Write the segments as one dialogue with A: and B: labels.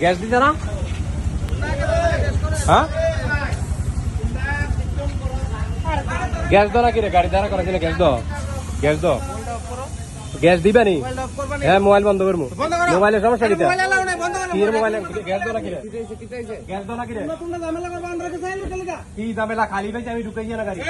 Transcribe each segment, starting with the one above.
A: Gas দিতে না? হ্যাঁ? গ্যাস দাও নাকি রে গাড়ি দাঁড়া করা ছিল গ্যাস দাও। গ্যাস দাও। গ্যাস দিবে নি? হ্যাঁ মোবাইল বন্ধ করব। মোবাইলের সমস্যা কি এর মোবাইল গ্যাস দাও নাকি রে গ্যাস দাও নাকি রে কি ঝামেলা? খালি ভাই আমি ঢুকে না গাড়ি।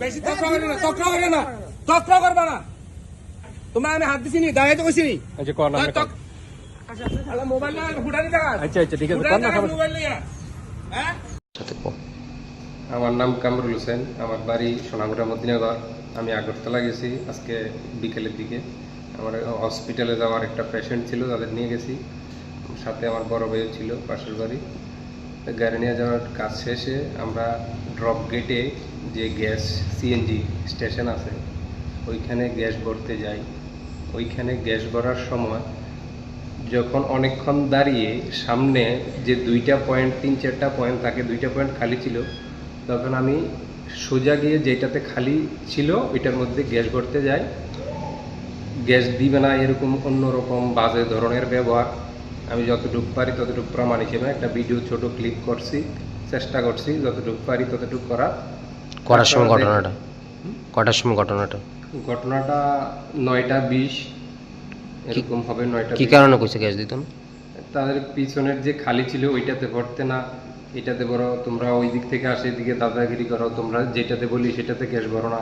B: বেশি না তক্র করবে না। তক্র করবে না। তোমার আমি হাত দিছি নি দাঁড়াইতে কইছি নি।
A: আচ্ছা কর না
B: মোবাইল না হুডানি টাকা
A: আচ্ছা আচ্ছা ঠিক আছে
B: হ্যাঁ?
C: আমার নাম কামরুল হোসেন আমার বাড়ি সোনামুড়া মদিনাগর আমি আগরতলা গেছি আজকে বিকেলের দিকে। আমার হসপিটালে যাওয়ার একটা পেশেন্ট ছিল তাদের নিয়ে গেছি। সাথে আমার বড় ভাইও ছিল পাশের বাড়ি। গাড়ি নিয়ে যাওয়ার কাজ শেষে আমরা ড্রপ গেটে যে গ্যাস সিএনজি স্টেশন আছে ওইখানে গ্যাস ভরতে যাই। ওইখানে গ্যাস ভরার সময় যখন অনেকক্ষণ দাঁড়িয়ে সামনে যে দুইটা পয়েন্ট তিন চারটা পয়েন্ট থাকে দুইটা পয়েন্ট খালি ছিল তখন আমি সোজা গিয়ে যেটাতে খালি ছিল ওইটার মধ্যে গ্যাস ভরতে যাই। গ্যাস দিবে না এরকম অন্যরকম বাজে ধরনের ব্যবহার। আমি যতটুকু পারি ততটুকু প্রমাণ হিসেবে একটা ভিডিও ছোট ক্লিপ করছি চেষ্টা করছি যতটুকু পারি ততটুকু করা
D: কটার সময় ঘটনাটা। কটার সময় ঘটনাটা?
C: ঘটনাটা নয়টা বিশ। এরকম হবে নয়টা
D: কি কারণে কইছে গ্যাস দিত না?
C: তাদের পিছনের যে খালি ছিল ওইটাতে ভরতে না এটাতে ভরো তোমরা ওই দিক থেকে আসে এদিকে দাদাগিরি করো তোমরা যেটাতে বলি সেটাতে গ্যাস ভরো না।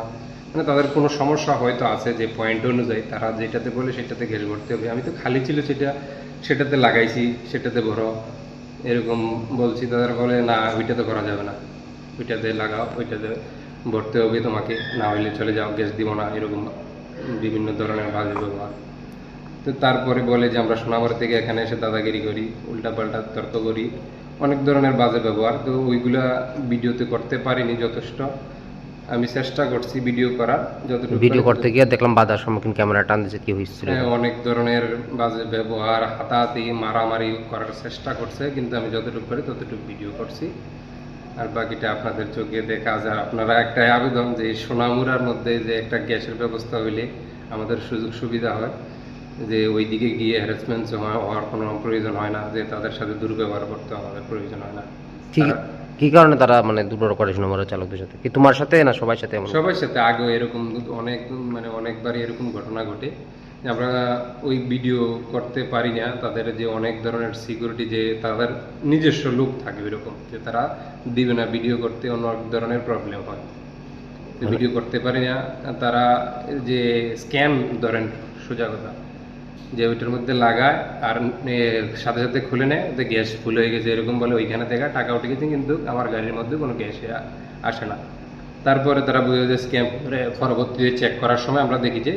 C: মানে তাদের কোনো সমস্যা হয়তো আছে যে পয়েন্ট অনুযায়ী তারা যেটাতে বলে সেটাতে গ্যাস ভরতে হবে। আমি তো খালি ছিল সেটা সেটাতে লাগাইছি সেটাতে ভরো। এরকম বলছি তাদের বলে না ওইটাতে করা যাবে না। ওইটাতে লাগাও ওইটাতে ভরতে হবে তোমাকে। না হইলে চলে যাও গ্যাস দিব না। এরকম বিভিন্ন ধরনের বাজে ব্যবহার। তো তারপরে বলে যে আমরা সোনামার থেকে এখানে এসে দাদাগিরি করি উল্টাপাল্টা তর্ক করি অনেক ধরনের বাজে ব্যবহার। তো ওইগুলা ভিডিওতে করতে পারিনি যথেষ্ট। আমি চেষ্টা করছি ভিডিও করার যতটুকু
D: ভিডিও করতে গিয়ে দেখলাম বাধার সম্মুখীন ক্যামেরা টান দিছে কি হয়েছিল।
C: হ্যাঁ, অনেক ধরনের বাজে ব্যবহার হাতাহাতি মারামারি করার চেষ্টা করছে কিন্তু আমি যতটুকু পারি ততটুকু ভিডিও করছি। আর বাকিটা আপনাদের চোখে দেখা যায় আপনারা একটা আবেদন যে সোনামুরার মধ্যে যে একটা গ্যাসের ব্যবস্থা হইলে আমাদের সুযোগ সুবিধা হয়। যে ওই দিকে গিয়ে হ্যারাসমেন্ট হওয়ার কোনো প্রয়োজন হয় না যে তাদের সাথে দুর্ব্যবহার করতে আমাদের প্রয়োজন হয় না।
D: কি কি কারণে তারা মানে দুটো করে নম্বরের চালকদের সাথে? কি তোমার সাথে না সবার সাথে
C: সবার সাথে আগেও এরকম অনেক মানে অনেকবারই এরকম ঘটনা ঘটে। আমরা ওই ভিডিও করতে পারি না তাদের যে অনেক ধরনের সিকিউরিটি যে তাদের নিজস্ব লোক থাকে এরকম যে তারা দিবে না ভিডিও করতে অন্য ধরনের প্রবলেম হয়। ভিডিও করতে পারি না তারা যে স্ক্যান ধরেন সোজা কথা যে ওইটার মধ্যে লাগায় আর সাথে সাথে খুলে নেয় যে গ্যাস ফুল হয়ে গেছে, এরকম বলে ওইখানে থেকে টাকা উঠে গেছে, কিন্তু আমার গাড়ির মধ্যে কোনো গ্যাস আসে না। তারপরে তারা বুঝে যে স্ক্যাম পরবর্তীতে চেক করার সময় আমরা দেখি যে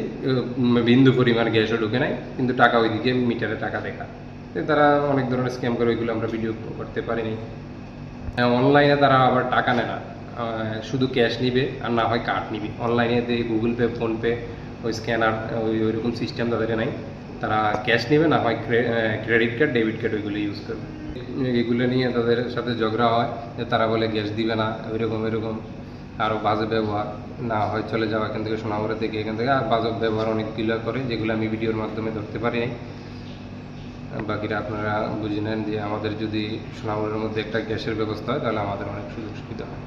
C: বিন্দু পরিমাণ গ্যাসও ঢুকে নাই, কিন্তু টাকা ওইদিকে মিটারে টাকা দেখা। তারা অনেক ধরনের স্ক্যাম করে ওইগুলো আমরা ভিডিও করতে পারিনি। অনলাইনে তারা আবার টাকা নেয় না। শুধু ক্যাশ নিবে আর না হয় কার্ড নিবে। অনলাইনে দিয়ে গুগল পে ফোনপে ওই স্ক্যানার ওই ওইরকম সিস্টেম তাদের নাই। তারা ক্যাশ নেবে না হয় ক্রেডিট কার্ড, ডেবিট কার্ড ওইগুলো ইউজ করবে। এগুলো নিয়ে তাদের সাথে ঝগড়া হয়, যে তারা বলে গ্যাস দিবে না এরকম এরকম আরও বাজে ব্যবহার, না হয় চলে যাওয়া এখান থেকে সোনামুড়া থেকে এখান থেকে। আর বাজব ব্যবহার অনেক অনেকগুলো করে, যেগুলো আমি ভিডিওর মাধ্যমে ধরতে পারি বাকিটা আপনারা বুঝে নেন যে আমাদের যদি সোনামুড়ার মধ্যে একটা গ্যাসের ব্যবস্থা হয়, তাহলে আমাদের অনেক সুযোগ সুবিধা হয়।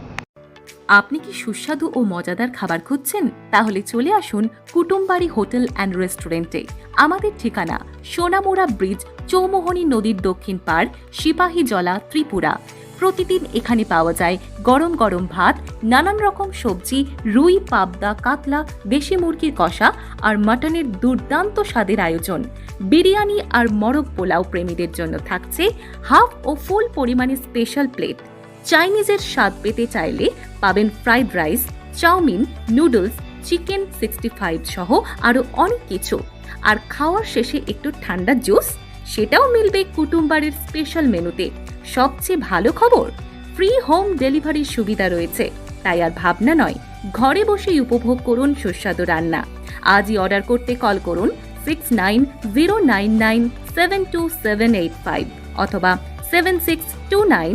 E: আপনি কি সুস্বাদু ও মজাদার খাবার খুঁজছেন? তাহলে চলে আসুন কুটুমবাড়ি হোটেল অ্যান্ড রেস্টুরেন্টে। আমাদের ঠিকানা সোনামুড়া ব্রিজ, চৌমোহনী নদীর দক্ষিণ পাড় সিপাহীজলা ত্রিপুরা। প্রতিদিন এখানে পাওয়া যায় গরম গরম ভাত, নানান রকম সবজি, রুই, পাবদা, কাতলা, দেশি মুরগির কষা আর মাটনের দুর্দান্ত স্বাদের আয়োজন। বিরিয়ানি আর মরক পোলাও প্রেমীদের জন্য থাকছে হাফ ও ফুল পরিমাণে স্পেশাল প্লেট। চাইনিজের স্বাদ পেতে চাইলে পাবেন fried rice, chowmein, noodles, chicken sixty five সহ আরও অনেক কিছু। আর খাওয়ার শেষে একটু ঠান্ডা জুস, সেটাও মিলবে কুটুমবাড়ির স্পেশাল মেনুতে। সবচেয়ে ভালো খবর, ফ্রি হোম ডেলিভারির সুবিধা রয়েছে। তাই আর ভাবনা নয়, ঘরে বসেই উপভোগ করুন সুস্বাদু রান্না। আজই অর্ডার করতে কল করুন six nine zero nine nine seven two seven eight five অথবা seven six two nine